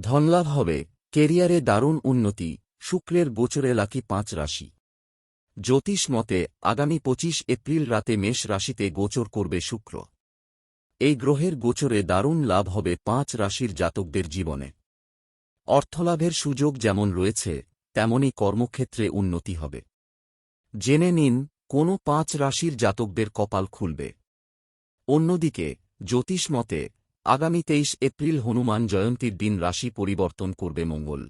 ধনলাভ হবে, কেরিয়ারে দারুণ উন্নতি, শুক্রের গোচরে লাকি পাঁচ রাশি। জ্যোতিষ মতে, আগামী পঁচিশ এপ্রিল রাতে মেষ রাশিতে গোচর করবে শুক্র। এই গ্রহের গোচরে দারুণ লাভ হবে পাঁচ রাশির জাতকদের জীবনে। অর্থলাভের সুযোগ যেমন রয়েছে তেমনি কর্মক্ষেত্রে উন্নতি হবে। জেনে নিন, কোন পাঁচ রাশির জাতকদের কপাল খুলবে। অন্যদিকে, জ্যোতিষ মতে আগামী তেইশ এপ্রিল হনুমান জয়ন্তীর দিন রাশি পরিবর্তন করবে মঙ্গল।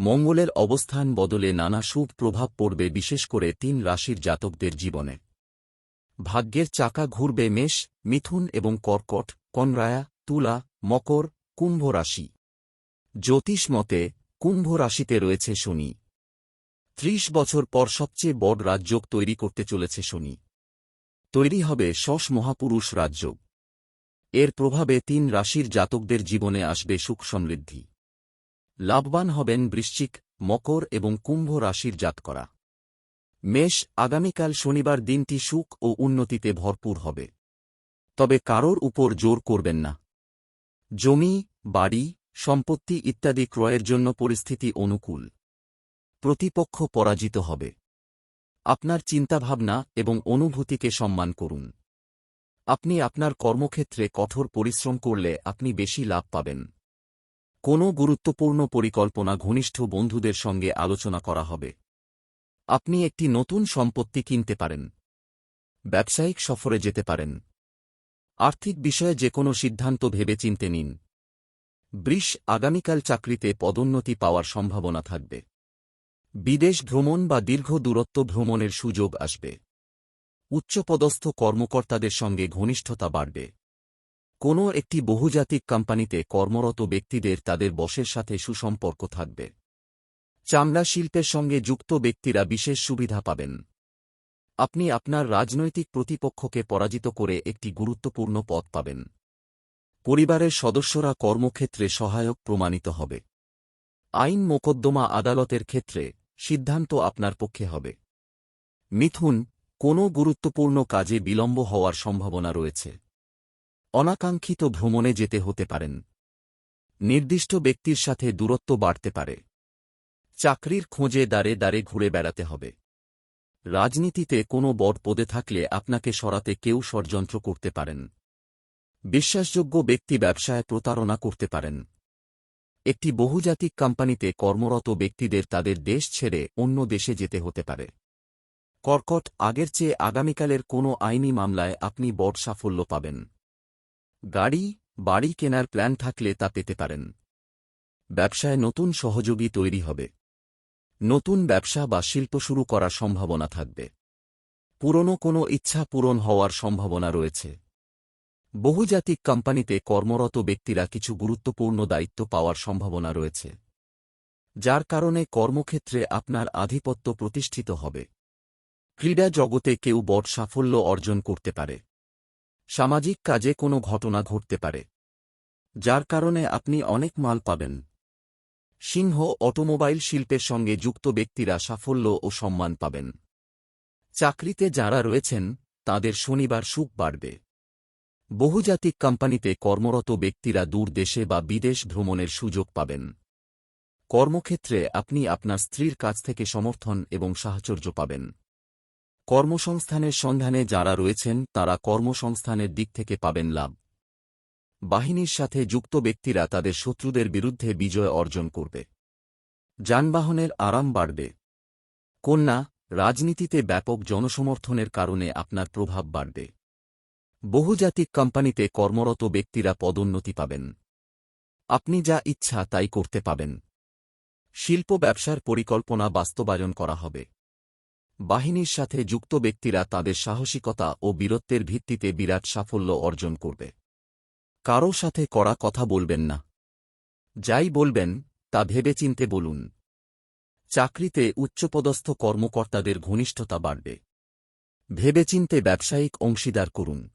মঙ্গলের অবস্থান বদলে নানা শুভ প্রভাব পড়বে, বিশেষ করে তিন রাশির জাতকদের জীবনে। ভাগ্যের চাকা ঘুরবে মেষ, মিথুন এবং কর্কট কনরায়া তুলা, মকর, কুম্ভ রাশি। জ্যোতিষ মতে, কুম্ভ রাশিতে রয়েছে শনি। ত্রিশ বছর পর সবচেয়ে বড় রাজযোগ তৈরি করতে চলেছে শনি। তৈরি হবে শশ মহাপুরুষ রাজযোগ। এর প্রভাবে তিন রাশির জাতকদের জীবনে আসবে সুখ সমৃদ্ধি। লাভবান হবেন বৃশ্চিক, মকর এবং কুম্ভ রাশির জাতকরা। মেষ, আগামীকাল শনিবার দিনটি সুখ ও উন্নতিতে ভরপুর হবে। তবে কারোর উপর জোর করবেন না। জমি, বাড়ি, সম্পত্তি ইত্যাদি ক্রয়ের জন্য পরিস্থিতি অনুকূল। প্রতিপক্ষ পরাজিত হবে। আপনার চিন্তাভাবনা এবং অনুভূতিকে সম্মান করুন। আপনি আপনার কর্মক্ষেত্রে কঠোর পরিশ্রম করলে আপনি বেশি লাভ পাবেন। কোনো গুরুত্বপূর্ণ পরিকল্পনা ঘনিষ্ঠ বন্ধুদের সঙ্গে আলোচনা করা হবে। আপনি একটি নতুন সম্পত্তি কিনতে পারেন। ব্যবসায়িক সফরে যেতে পারেন। আর্থিক বিষয়ে যে কোনো সিদ্ধান্ত ভেবে চিনতে নিন। বৃষ আগামীকাল চাকরিতে পদোন্নতি পাওয়ার সম্ভাবনা থাকবে। বিদেশ ভ্রমণ বা দীর্ঘ দূরত্ব ভ্রমণের সুযোগ আসবে। উচ্চপদস্থ কর্মকর্তাদের সঙ্গে ঘনিষ্ঠতা বাড়বে। কোনো একটি বহুজাতিক কোম্পানিতে কর্মরত ব্যক্তিদের তাদের বসের সাথে সুসম্পর্ক থাকবে। চামড়া শিল্পের সঙ্গে যুক্ত ব্যক্তিরা বিশেষ সুবিধা পাবেন। আপনি আপনার রাজনৈতিক প্রতিপক্ষকে পরাজিত করে একটি গুরুত্বপূর্ণ পদ পাবেন। পরিবারের সদস্যরা কর্মক্ষেত্রে সহায়ক প্রমাণিত হবে। আইন মোকদ্দমা আদালতের ক্ষেত্রে সিদ্ধান্ত আপনার পক্ষে হবে। মিথুন কোনো গুরুত্বপূর্ণ কাজে বিলম্ব হওয়ার সম্ভাবনা রয়েছে। অনাকাঙ্ক্ষিত ভ্রমণে যেতে হতে পারেন। নির্দিষ্ট ব্যক্তির সাথে দূরত্ব বাড়তে পারে। চাকরির খোঁজে দাঁড়ে দাঁড়ে ঘুরে বেড়াতে হবে। রাজনীতিতে কোনো বড় পদে থাকলে আপনাকে সরাতে কেউ ষড়যন্ত্র করতে পারেন। বিশ্বাসযোগ্য ব্যক্তি ব্যবসায় প্রতারণা করতে পারেন। একটি বহুজাতিক কোম্পানিতে কর্মরত ব্যক্তিদের তাদের দেশ ছেড়ে অন্য দেশে যেতে হতে পারে। কর্কট, আগের চেয়ে আগামীকালের কোনো আইনি মামলায় আপনি বড় সাফল্য পাবেন। গাড়ি, বাড়ি কেনার প্ল্যান থাকলে তা পেতে পারেন। ব্যবসায় নতুন সহযোগী তৈরি হবে। নতুন ব্যবসা বা শিল্প শুরু করার সম্ভাবনা থাকবে। পুরনো কোনো ইচ্ছা পূরণ হওয়ার সম্ভাবনা রয়েছে। বহুজাতিক কোম্পানিতে কর্মরত ব্যক্তিরা কিছু গুরুত্বপূর্ণ দায়িত্ব পাওয়ার সম্ভাবনা রয়েছে, যার কারণে কর্মক্ষেত্রে আপনার আধিপত্য প্রতিষ্ঠিত হবে। ক্রীড়া জগতে কেউ বড় সাফল্য অর্জন করতে পারে। সামাজিক কাজে কোনো ঘটনা ঘটতে পারে। যার কারণে আপনি অনেক মাল পাবেন। সিংহ অটোমোবাইল শিল্পের সঙ্গে যুক্ত ব্যক্তিরা সাফল্য ও সম্মান পাবেন। চাকরিতে যারা রয়েছেন, তাদের শনিবার সুখ বাড়বে। বহুজাতিক কোম্পানিতে কর্মরত ব্যক্তিরা দূর দেশে বা বিদেশ ভ্রমণের সুযোগ পাবেন। কর্মক্ষেত্রে আপনি আপনার স্ত্রীর কাছ থেকে সমর্থন এবং সাহচর্য পাবেন। কর্মসংস্থানের সন্ধানে যারা রয়েছেন, তারা কর্মসংস্থানের দিক থেকে পাবেন লাভ। বাহিনীর সাথে যুক্ত ব্যক্তিরা তাদের শত্রুদের বিরুদ্ধে বিজয় অর্জন করবে। যানবাহনের আরাম বাড়বে। কন্যা, রাজনীতিতে ব্যাপক জনসমর্থনের কারণে আপনার প্রভাব বাড়বে। বহুজাতিক কোম্পানিতে কর্মরত ব্যক্তিরা পদোন্নতি পাবেন। আপনি যা ইচ্ছা তাই করতে পাবেন। শিল্প ব্যবসার পরিকল্পনা বাস্তবায়ন করা হবে। বাহিনীর সাথে যুক্ত ব্যক্তিরা তাদের সাহসিকতা ও বীরত্বের ভিত্তিতে বিরাট সাফল্য অর্জন করবে। কারও সাথে কড়া কথা বলবেন না। যাই বলবেন, তা ভেবেচিন্তে বলুন। চাকরিতে উচ্চপদস্থ কর্মকর্তাদের ঘনিষ্ঠতা বাড়বে। ভেবেচিন্তে ব্যবসায়িক অংশীদার করুন।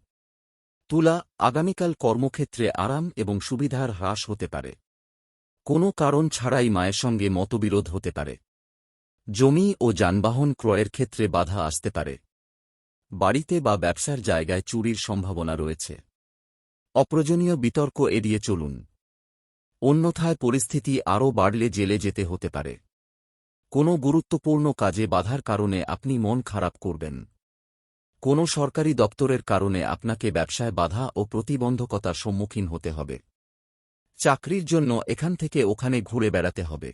তুলা, আগামীকাল কর্মক্ষেত্রে আরাম এবং সুবিধার হ্রাস হতে পারে। কোনো কারণ ছাড়াই মায়ের সঙ্গে মতবিরোধ হতে পারে। জমি ও যানবাহন ক্রয়ের ক্ষেত্রে বাধা আসতে পারে। বাড়িতে বা ব্যবসার জায়গায় চুরির সম্ভাবনা রয়েছে। অপ্রয়োজনীয় বিতর্ক এড়িয়ে চলুন। অন্যথায় পরিস্থিতি আরও বাড়লে জেলে যেতে হতে পারে। কোনো গুরুত্বপূর্ণ কাজে বাধার কারণে আপনি মন খারাপ করবেন। কোনো সরকারি দপ্তরের কারণে আপনাকে ব্যবসায় বাধা ও প্রতিবন্ধকতার সম্মুখীন হতে হবে। চাকরির জন্য এখান থেকে ওখানে ঘুরে বেড়াতে হবে।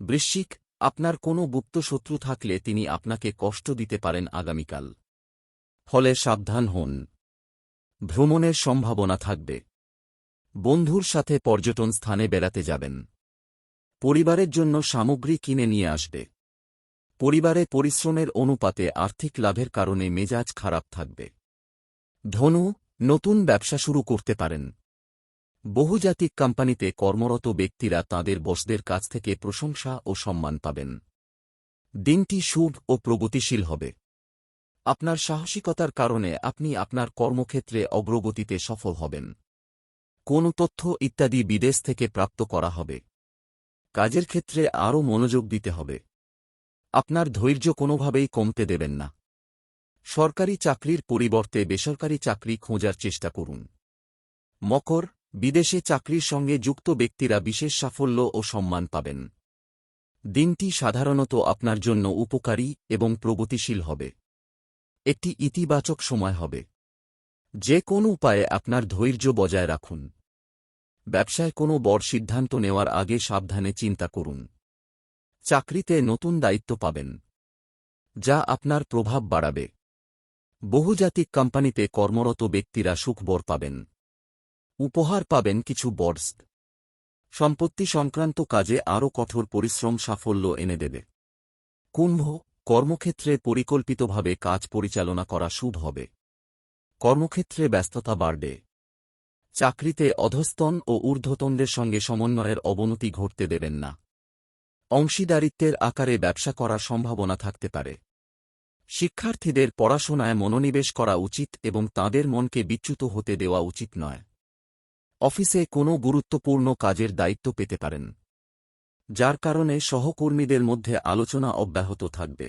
বৃশ্চিক আপনার কোনো গুপ্ত শত্রু থাকলে তিনি আপনাকে কষ্ট দিতে পারেন আগামীকাল। ফলে সাবধান হন। ভ্রমণের সম্ভাবনা থাকবে। বন্ধুর সাথে পর্যটন স্থানে বেড়াতে যাবেন। পরিবারের জন্য সামগ্রী কিনে নিয়ে আসবে। পরিবারে পরিশ্রমের অনুপাতে আর্থিক লাভের কারণে মেজাজ খারাপ থাকবে। ধনু, নতুন ব্যবসা শুরু করতে পারেন। বহুজাতিক কোম্পানিতে কর্মরত ব্যক্তিরা তাদের বসদের কাছ থেকে প্রশংসা ও সম্মান পাবেন। দিনটি শুভ ও প্রগতিশীল হবে। আপনার সাহসিকতার কারণে আপনি আপনার কর্মক্ষেত্রে অগ্রগতিতে সফল হবেন। কোন তথ্য ইত্যাদি বিদেশ থেকে প্রাপ্ত করা হবে। কাজের ক্ষেত্রে আরও মনোযোগ দিতে হবে। আপনার ধৈর্য কোনোভাবেই কমতে দেবেন না। সরকারি চাকরির পরিবর্তে বেসরকারি চাকরি খোঁজার চেষ্টা করুন। মকর বিদেশে চাকরির সঙ্গে যুক্ত ব্যক্তিরা বিশেষ সাফল্য ও সম্মান পাবেন। দিনটি সাধারণত আপনার জন্য উপকারী এবং প্রগতিশীল হবে। একটি ইতিবাচক সময় হবে। যে কোনো উপায়ে আপনার ধৈর্য বজায় রাখুন। ব্যবসায় কোনো বড় সিদ্ধান্ত নেওয়ার আগে সাবধানে চিন্তা করুন। চাকরিতে নতুন দায়িত্ব পাবেন, যা আপনার প্রভাব বাড়াবে। বহুজাতিক কোম্পানিতে কর্মরত ব্যক্তিরা সুখবর পাবেন। উপহার পাবেন কিছু বর্স সম্পত্তি সংক্রান্ত কাজে আরও কঠোর পরিশ্রম সাফল্য এনে দেবে। কুম্ভ, কর্মক্ষেত্রে পরিকল্পিতভাবে কাজ পরিচালনা করা শুভ হবে। কর্মক্ষেত্রে ব্যস্ততা বাড়বে। চাকরিতে অধস্তন ও ঊর্ধ্বতনদের সঙ্গে সমন্বয়ের অবনতি ঘটতে দেবেন না। অংশীদারিত্বের আকারে ব্যবসা করার সম্ভাবনা থাকতে পারে। শিক্ষার্থীদের পড়াশোনায় মনোনিবেশ করা উচিত এবং তাদের মনকে বিচ্যুত হতে দেওয়া উচিত নয়। অফিসে কোনো গুরুত্বপূর্ণ কাজের দায়িত্ব পেতে পারেন, যার কারণে সহকর্মীদের মধ্যে আলোচনা অব্যাহত থাকবে।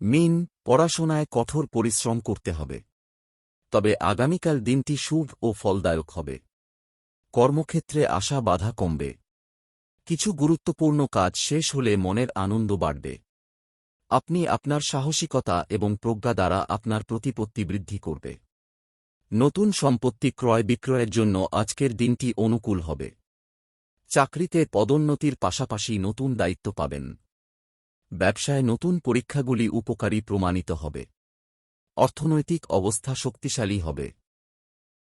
মিন, পড়াশোনায় কঠোর পরিশ্রম করতে হবে। তবে আগামীকাল দিনটি শুভ ও ফলদায়ক হবে। কর্মক্ষেত্রে আসা বাধা কমবে। কিছু গুরুত্বপূর্ণ কাজ শেষ হলে মনের আনন্দ বাড়বে। আপনি আপনার সাহসিকতা এবং প্রজ্ঞা দ্বারা আপনার প্রতিপত্তি বৃদ্ধি করবে। নতুন সম্পত্তি ক্রয় বিক্রয়ের জন্য আজকের দিনটি অনুকূল হবে। চাকরিতে পদোন্নতির পাশাপাশি নতুন দায়িত্ব পাবেন। ব্যবসায় নতুন পরীক্ষাগুলি উপকারী প্রমাণিত হবে। অর্থনৈতিক অবস্থা শক্তিশালী হবে।